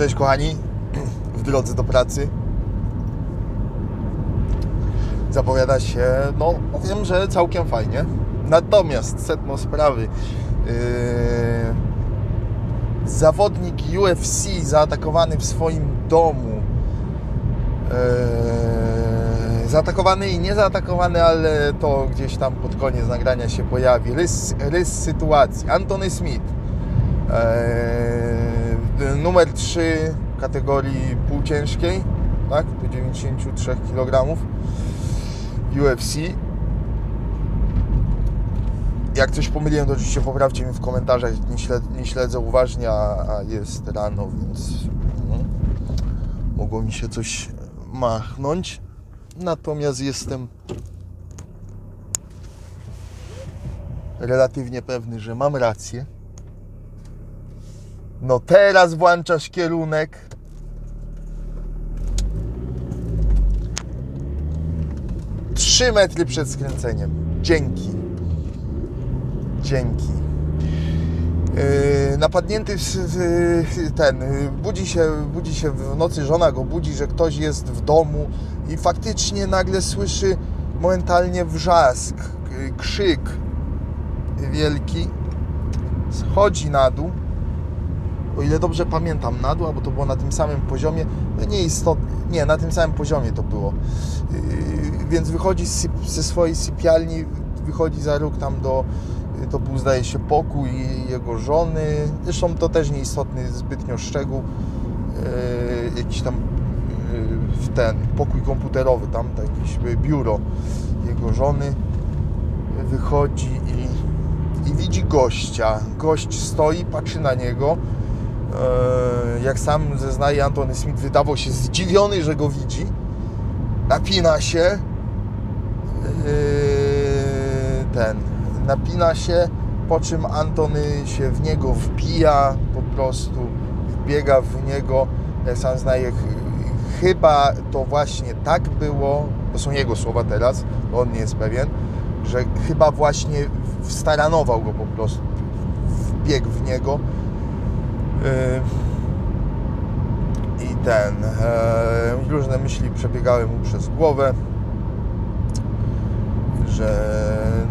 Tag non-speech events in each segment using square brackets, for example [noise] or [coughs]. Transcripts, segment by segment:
Cześć kochani, w drodze do pracy. Zapowiada się, no powiem, że całkiem fajnie. Natomiast sedno sprawy. Yy, zawodnik UFC zaatakowany w swoim domu. Yy, zaatakowany i nie zaatakowany, ale to gdzieś tam pod koniec nagrania się pojawi. Rys, rys sytuacji. Anthony Smith. Eee, numer 3 kategorii półciężkiej, tak, do 93 kg UFC. Jak coś pomyliłem, to oczywiście poprawcie mi w komentarzach, nie śledzę, nie śledzę uważnie, a, a jest rano, więc no, mogło mi się coś machnąć. Natomiast jestem relatywnie pewny, że mam rację. No teraz włączasz kierunek. Trzy metry przed skręceniem. Dzięki. Dzięki. Yy, napadnięty w, ten, yy, budzi się, budzi się w nocy, żona go budzi, że ktoś jest w domu i faktycznie nagle słyszy momentalnie wrzask, yy, krzyk wielki. Schodzi na dół o ile dobrze pamiętam, na dół, bo to było na tym samym poziomie, no nie istotnie, nie, na tym samym poziomie to było. Yy, więc wychodzi z, ze swojej sypialni, wychodzi za róg tam do, to był zdaje się pokój jego żony, zresztą to też nieistotny zbytnio szczegół, yy, jakiś tam yy, w ten pokój komputerowy, tam jakieś biuro jego żony, wychodzi i, i widzi gościa. Gość stoi, patrzy na niego, jak sam zeznaje Antony Smith, wydawał się zdziwiony, że go widzi. Napina się. e, Ten. Napina się, po czym Antony się w niego wbija, po prostu wbiega w niego. Jak sam znaje, ch- chyba to właśnie tak było, to są jego słowa teraz, bo on nie jest pewien, że chyba właśnie staranował go po prostu, wbiegł w niego I ten. e, Różne myśli przebiegały mu przez głowę, że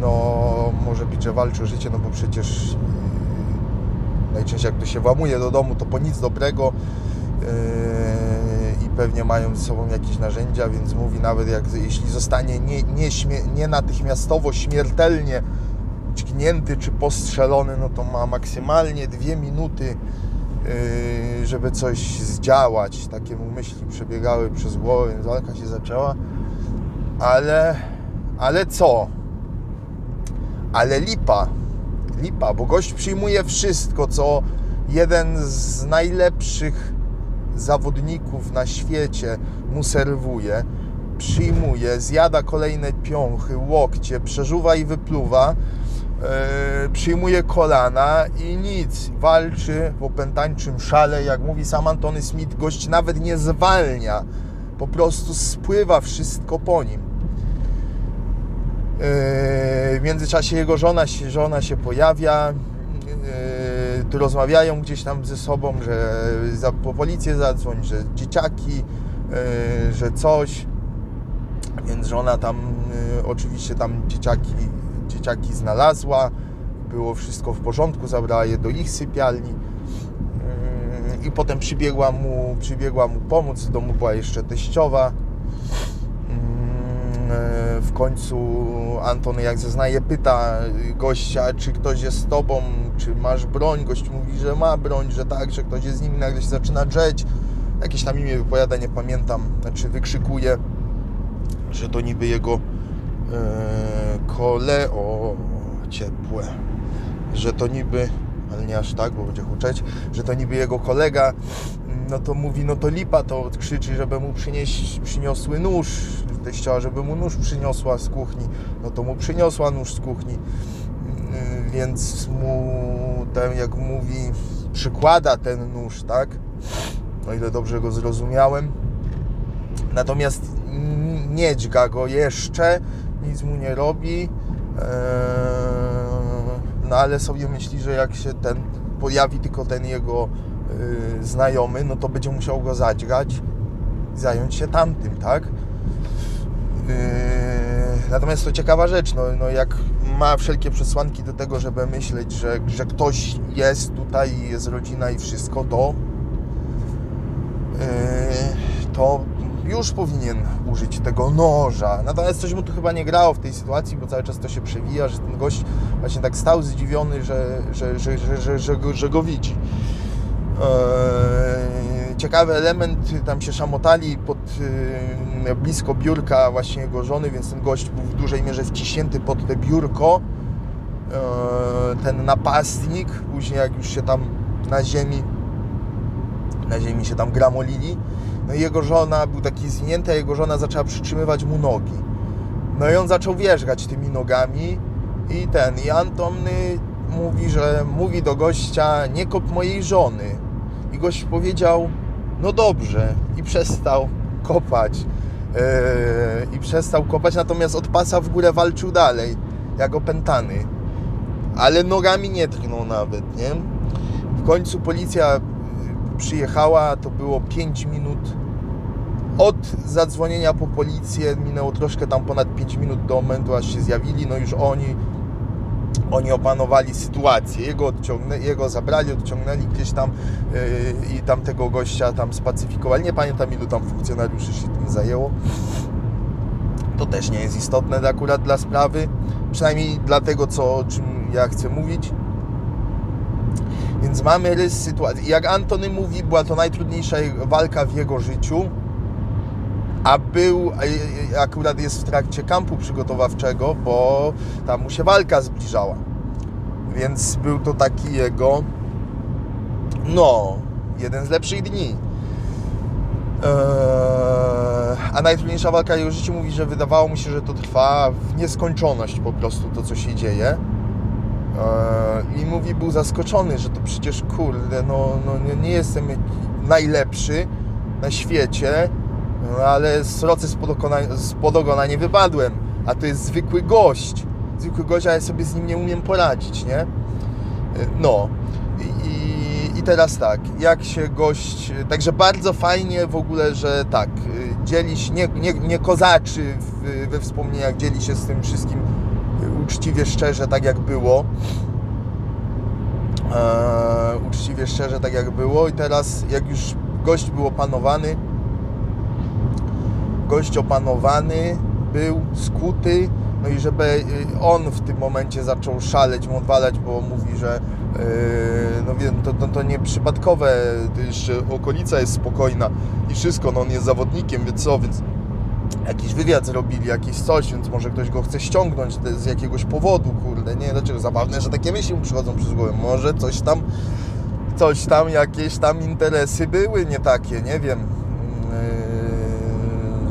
no może być, że walczy o życie, no bo przecież yy, najczęściej jak to się włamuje do domu, to po nic dobrego yy, i pewnie mają ze sobą jakieś narzędzia, więc mówi nawet jak jeśli zostanie nie, nie, śmie, nie natychmiastowo śmiertelnie dźgnięty czy postrzelony, no to ma maksymalnie dwie minuty żeby coś zdziałać. Takie mu myśli przebiegały przez głowę, więc walka się zaczęła. Ale, ale co? Ale lipa. Lipa, bo gość przyjmuje wszystko, co jeden z najlepszych zawodników na świecie mu serwuje. Przyjmuje, zjada kolejne piąchy, łokcie, przeżuwa i wypluwa przyjmuje kolana i nic, walczy w opętańczym szale, jak mówi sam Antony Smith, gość nawet nie zwalnia, po prostu spływa wszystko po nim. E, w międzyczasie jego żona żona się pojawia, e, tu rozmawiają gdzieś tam ze sobą, że za, po policję zadzwoń, że dzieciaki, e, że coś, więc żona tam e, oczywiście tam dzieciaki dzieciaki znalazła, było wszystko w porządku, zabrała je do ich sypialni Mm, i potem przybiegła mu, przybiegła mu pomóc, w domu była jeszcze teściowa. Mm, e, W końcu Antony, jak zeznaje, pyta gościa, czy ktoś jest z tobą, czy masz broń. Gość mówi, że ma broń, że tak, że ktoś jest z nim, nagle się zaczyna drzeć. Jakieś tam imię wypowiada, nie pamiętam, znaczy wykrzykuje, że to niby jego e, kole, o ciepłe, że to niby, ale nie aż tak, bo będzie huczeć, że to niby jego kolega, no to mówi, no to lipa, to krzyczy, żeby mu przynieść, przyniosły nóż, teściowa, żeby mu nóż przyniosła z kuchni, no to mu przyniosła nóż z kuchni, Yy, więc mu ten, jak mówi, przykłada ten nóż, tak, o ile dobrze go zrozumiałem, natomiast nie dźga go jeszcze, nic mu nie robi, eee, no ale sobie myśli, że jak się ten pojawi tylko ten jego yy, znajomy, no to będzie musiał go zadźgać i zająć się tamtym, tak? Yy, natomiast to ciekawa rzecz, no, no jak ma wszelkie przesłanki do tego, żeby myśleć, że, że ktoś jest tutaj, jest rodzina i wszystko, to to już powinien użyć tego noża. Natomiast coś mu tu chyba nie grało w tej sytuacji, bo cały czas to się przewija, że ten gość właśnie tak stał zdziwiony, że, że, że, że, że, że, go, że go widzi. Eee, Ciekawy element, tam się szamotali pod, yy, blisko biurka właśnie jego żony, więc ten gość był w dużej mierze wciśnięty pod te biurko. Eee, Ten napastnik, później jak już się tam na ziemi na ziemi się tam gramolili. No jego żona, był taki zwinięty, jego żona zaczęła przytrzymywać mu nogi. No i on zaczął wierzgać tymi nogami i ten, i Antony mówi, że mówi do gościa, nie kop mojej żony. I gość powiedział, no dobrze i przestał kopać. Yy, I przestał kopać, natomiast od pasa w górę walczył dalej, jak opętany. Ale nogami nie drgnął nawet, nie? W końcu policja przyjechała, to było 5 minut od zadzwonienia po policję, minęło troszkę tam ponad 5 minut do momentu, aż się zjawili, no już oni oni opanowali sytuację, jego, odciągnę, jego zabrali, odciągnęli gdzieś tam yy, i tamtego gościa tam spacyfikowali, nie pamiętam ilu tam funkcjonariuszy się tym zajęło, to też nie jest istotne akurat dla sprawy, przynajmniej dla tego, co, o czym ja chcę mówić. Więc mamy rys sytuacji. Jak Antony mówi, była to najtrudniejsza walka w jego życiu, a był, akurat jest w trakcie kampu przygotowawczego, bo tam mu się walka zbliżała. Więc był to taki jego, no, jeden z lepszych dni. Eee, a najtrudniejsza walka w jego życiu mówi, że wydawało mu się, że to trwa w nieskończoność po prostu to, co się dzieje. Eee, I mówi, był zaskoczony, że to przecież kurde, no, no nie, nie jestem najlepszy na świecie, ale z rocy spod ogona, nie wypadłem, a to jest zwykły gość. Zwykły gość, a ja sobie z nim nie umiem poradzić, nie? Eee, No. I, i, I teraz tak, jak się gość. Także bardzo fajnie w ogóle, że tak, y, dzieli się, nie, nie, nie kozaczy w, we wspomnieniach, dzieli się z tym wszystkim uczciwie, szczerze, tak jak było. Eee, uczciwie, szczerze, tak jak było. I teraz, jak już gość był opanowany, gość opanowany był, skuty, no i żeby y, on w tym momencie zaczął szaleć, mu odwalać, bo mówi, że yy, no wiem, to, to, to nie przypadkowe, to jeszcze okolica jest spokojna i wszystko, no on jest zawodnikiem, więc co, więc jakiś wywiad zrobili, jakieś coś, więc może ktoś go chce ściągnąć z jakiegoś powodu, kurde, nie, dlaczego, zabawne, że takie myśli mu przychodzą przez głowę, może coś tam, coś tam, jakieś tam interesy były nie takie, nie wiem,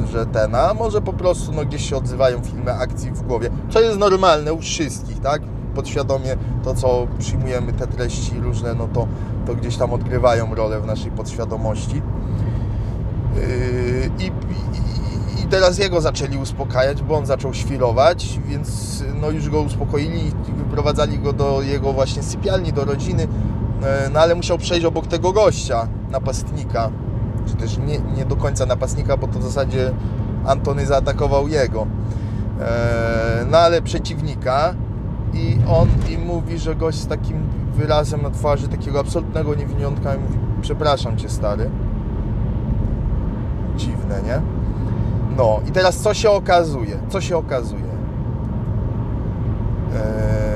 yy, że ten, a może po prostu no, gdzieś się odzywają filmy akcji w głowie, co jest normalne u wszystkich, tak? Podświadomie to, co przyjmujemy, te treści różne, no to, to gdzieś tam odgrywają rolę w naszej podświadomości. Yy, i, I teraz jego zaczęli uspokajać, bo on zaczął świrować, więc no już go uspokoili i wyprowadzali go do jego właśnie sypialni, do rodziny, Yy, no ale musiał przejść obok tego gościa, napastnika, czy też nie, nie do końca napastnika, bo to w zasadzie Antony zaatakował jego, Yy, no ale przeciwnika. I on i mówi, że gość z takim wyrazem na twarzy, takiego absolutnego niewiniątka mówi, przepraszam Cię stary, dziwne, nie? No i teraz co się okazuje? Co się okazuje? Eee,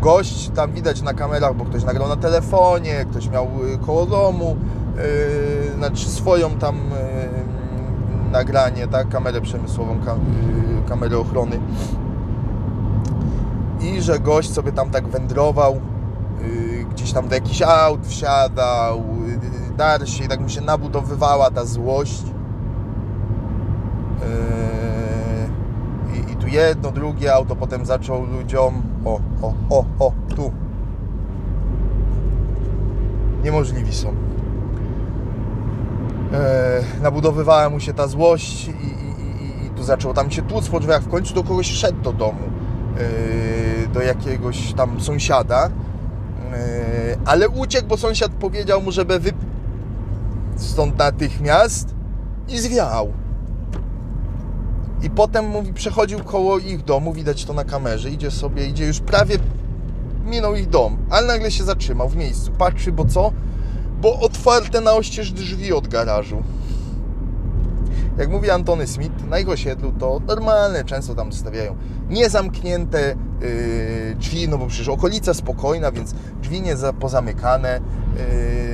gość tam widać na kamerach, bo ktoś nagrał na telefonie, ktoś miał y, koło domu, yy, znaczy swoją tam yy, nagranie, tak, kamerę przemysłową, ka, yy, kamerę ochrony. I że gość sobie tam tak wędrował, gdzieś tam do jakichś aut wsiadał, yy, i tak mu się nabudowywała ta złość. Yy, I, I tu jedno, drugie auto, potem zaczął ludziom. O, o, o, o, tu. Niemożliwi są. Yy, nabudowywała mu się ta złość i, i, i, tu zaczął tam się tłuc po drzwiach. W końcu do kogoś szedł do domu. Yy, do jakiegoś tam sąsiada. Yy, Ale uciekł, bo sąsiad powiedział mu, żeby wy... stąd natychmiast i zwiał. I potem mówi, przechodził koło ich domu, widać to na kamerze, idzie sobie, idzie już prawie minął ich dom, ale nagle się zatrzymał w miejscu. Patrzy, bo co? Bo otwarte na oścież drzwi od garażu. Jak mówi Antony Smith, na ich osiedlu to normalne, często tam stawiają niezamknięte yy, drzwi, no bo przecież okolica spokojna, więc drzwi nie za, pozamykane,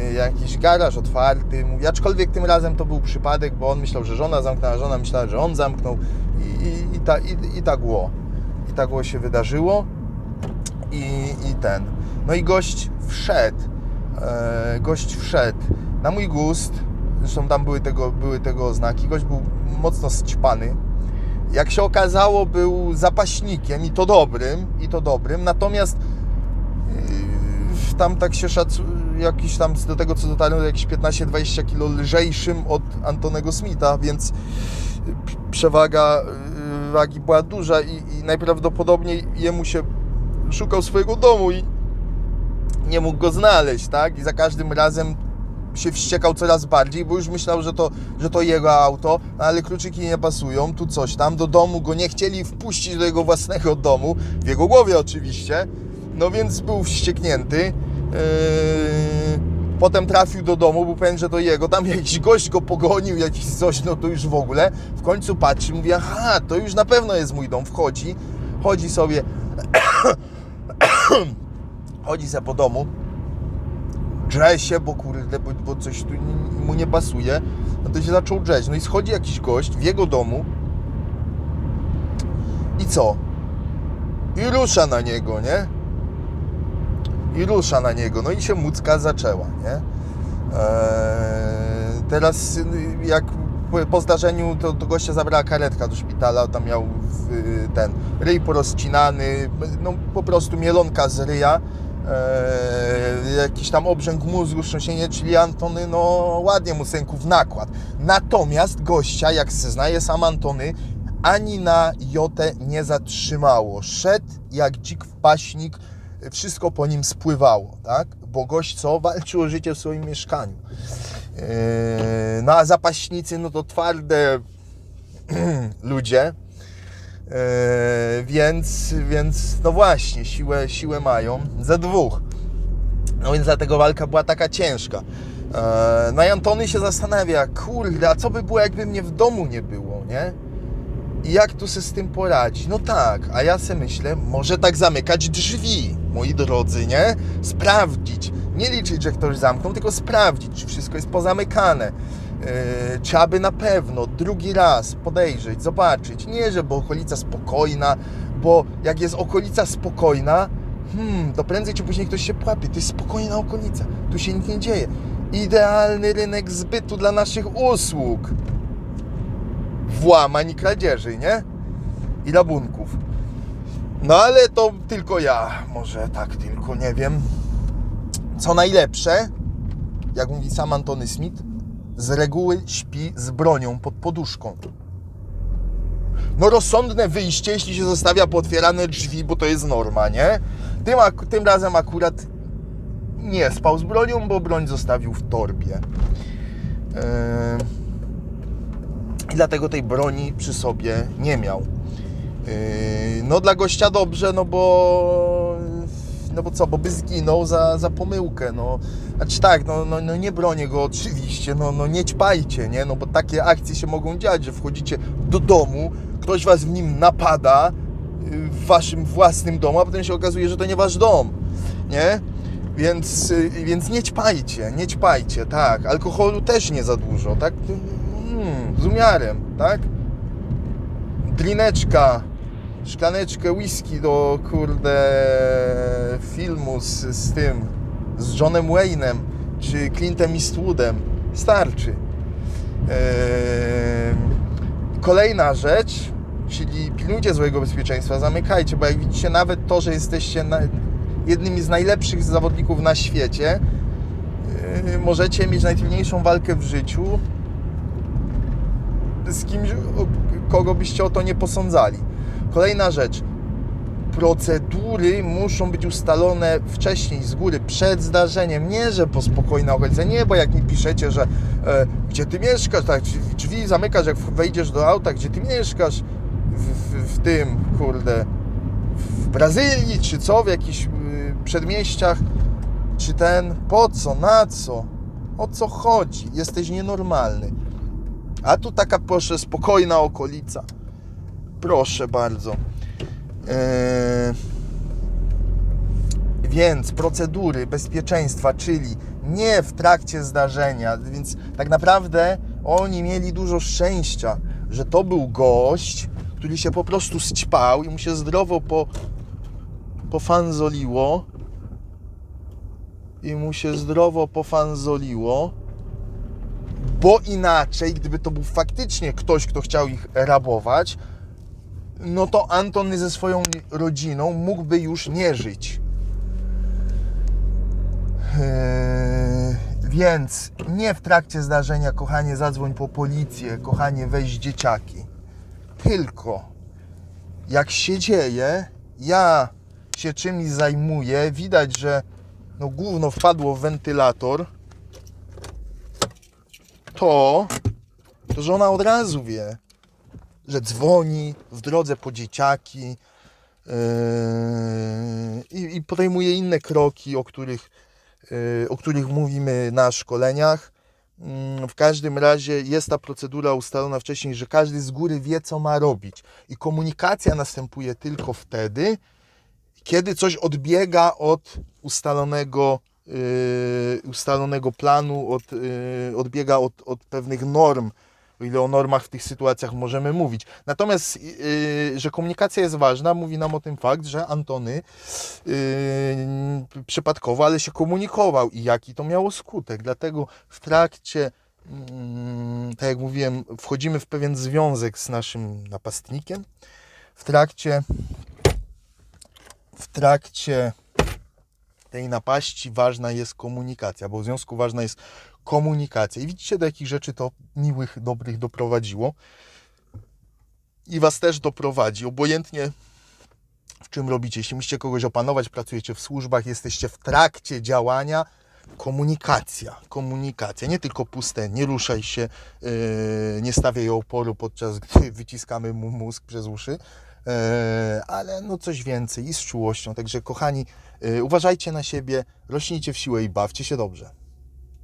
yy, jakiś garaż otwarty. Mówi, aczkolwiek tym razem to był przypadek, bo on myślał, że żona zamknęła, żona myślała, że on zamknął i, i, i, ta, i, i tak było. I tak było się wydarzyło i, i ten. No i gość wszedł. E, gość wszedł na mój gust. Zresztą tam były tego, były tego oznaki. Gość był mocno ćpany. Jak się okazało, był zapaśnikiem i to dobrym, i to dobrym. Natomiast yy, tam tak się szacuje, jakiś tam do tego co dotarłem, jakieś 15-20 kilo lżejszym od Antonego Smitha, więc przewaga yy, wagi była duża i, i najprawdopodobniej jemu się szukał swojego domu i nie mógł go znaleźć, tak? I za każdym razem się wściekał coraz bardziej, bo już myślał, że to, że to jego auto, no ale kluczyki nie pasują, tu coś tam, do domu go nie chcieli wpuścić do jego własnego domu, w jego głowie oczywiście, no więc był wścieknięty. Yy, Potem trafił do domu, był pewien, że to jego. Tam jakiś gość go pogonił, jakiś coś, no to już w ogóle. W końcu patrzy, mówi, aha, to już na pewno jest mój dom. Wchodzi, chodzi sobie, [coughs] chodzi sobie po domu, drze się, bo kurde, bo, bo coś tu mu nie pasuje. No to się zaczął drzeć. No i schodzi jakiś gość w jego domu i co? I rusza na niego, nie? I rusza na niego. No i się mucka zaczęła, nie? Eee, teraz jak po- zdarzeniu to, to gościa zabrała karetka do szpitala, tam miał ten ryj porozcinany, no po prostu mielonka z ryja, eee, jakiś tam obrzęk mózgu, wstrząsienie, czyli Antony, no ładnie mu synku w nakład. Natomiast gościa, jak zeznaje sam Antony, ani na jotę nie zatrzymało. Szedł jak dzik w paśnik, wszystko po nim spływało, tak? Bo gość co? Walczył o życie w swoim mieszkaniu. Yy, No a zapaśnicy, no to twarde [clears throat] ludzie, więc, więc no właśnie, siłę, siłę mają ze dwóch. No więc dlatego walka była taka ciężka. Eee, No i Antony się zastanawia, kurde, a co by było, jakby mnie w domu nie było, nie? I jak tu sobie z tym poradzić? No tak, a ja sobie myślę, może tak zamykać drzwi, moi drodzy, nie? Sprawdzić. Nie liczyć, że ktoś zamknął, tylko sprawdzić, czy wszystko jest pozamykane. Yy, czy aby na pewno drugi raz podejrzeć, zobaczyć. Nie, że bo okolica spokojna, bo jak jest okolica spokojna, hmm, to prędzej czy później ktoś się płapie. To jest spokojna okolica, tu się nic nie dzieje. Idealny rynek zbytu dla naszych usług włamań i kradzieży, nie? I rabunków. No ale to tylko ja, może tak tylko, nie wiem. Co najlepsze, jak mówi sam Antony Smith, z reguły śpi z bronią pod poduszką. No rozsądne wyjście, jeśli się zostawia pootwierane drzwi, bo to jest norma, nie? Tym, ak- tym razem akurat nie spał z bronią, bo broń zostawił w torbie. Yy... I dlatego tej broni przy sobie nie miał. Yy, No dla gościa dobrze, no bo no bo co, bo by zginął za, za pomyłkę, no. Znaczy tak, no, no, no nie bronię go oczywiście, no, no nie ćpajcie, nie, no bo takie akcje się mogą dziać, że wchodzicie do domu, ktoś was w nim napada, yy, w waszym własnym domu, a potem się okazuje, że to nie wasz dom, nie? Więc, yy, więc nie ćpajcie, nie ćpajcie, tak. Alkoholu też nie za dużo, tak? Mm, z umiarem, tak? Drineczka, szklaneczkę whisky do kurde filmu z, z tym, z Johnem Wayne'em czy Clintem Eastwoodem. Starczy. Eee, kolejna rzecz, czyli pilnujcie złego bezpieczeństwa, zamykajcie, bo jak widzicie, nawet to, że jesteście na, jednymi z najlepszych zawodników na świecie, yy, możecie mieć najtrudniejszą walkę w życiu z kimś, kogo byście o to nie posądzali. Kolejna rzecz. Procedury muszą być ustalone wcześniej, z góry, przed zdarzeniem. Nie, że po spokojnej okolicy. Nie, bo jak mi piszecie, że e, gdzie ty mieszkasz, tak, drzwi zamykasz, jak wejdziesz do auta, gdzie ty mieszkasz, w, w, w tym, kurde, w Brazylii, czy co, w jakichś y, przedmieściach, czy ten, po co, na co, o co chodzi, jesteś nienormalny. A tu taka, proszę, spokojna okolica. Proszę bardzo. Eee, więc procedury bezpieczeństwa, czyli nie w trakcie zdarzenia, więc tak naprawdę oni mieli dużo szczęścia, że to był gość, który się po prostu ćpał i mu się zdrowo po, pofanzoliło. I mu się zdrowo pofanzoliło, bo inaczej, gdyby to był faktycznie ktoś, kto chciał ich rabować, no to Antony ze swoją rodziną mógłby już nie żyć. Eee, więc nie w trakcie zdarzenia, kochanie, zadzwoń po policję, kochanie, weź dzieciaki. Tylko jak się dzieje, ja się czymś zajmuję, widać, że no gówno wpadło w wentylator, to, to żona od razu wie, że dzwoni w drodze po dzieciaki yy, i, podejmuje inne kroki, o których, yy, o których mówimy na szkoleniach. Mm, W każdym razie jest ta procedura ustalona wcześniej, że każdy z góry wie, co ma robić. I komunikacja następuje tylko wtedy, kiedy coś odbiega od ustalonego, yy, ustalonego planu, od, yy, odbiega od, od pewnych norm, o ile o normach w tych sytuacjach możemy mówić. Natomiast, yy, że komunikacja jest ważna, mówi nam o tym fakt, że Antony yy, przypadkowo, ale się komunikował i jaki to miało skutek. Dlatego w trakcie, mm, tak jak mówiłem, wchodzimy w pewien związek z naszym napastnikiem. W trakcie w trakcie tej napaści ważna jest komunikacja, bo w związku ważna jest komunikacja. I widzicie, do jakich rzeczy to miłych, dobrych doprowadziło. I was też doprowadzi, obojętnie w czym robicie. Jeśli musicie kogoś opanować, pracujecie w służbach, jesteście w trakcie działania, komunikacja, komunikacja, nie tylko puste, nie ruszaj się, yy, nie stawiaj oporu podczas gdy [laughs] wyciskamy mu mózg przez uszy, yy, ale no coś więcej i z czułością. Także kochani, uważajcie na siebie, rośnijcie w siłę i bawcie się dobrze.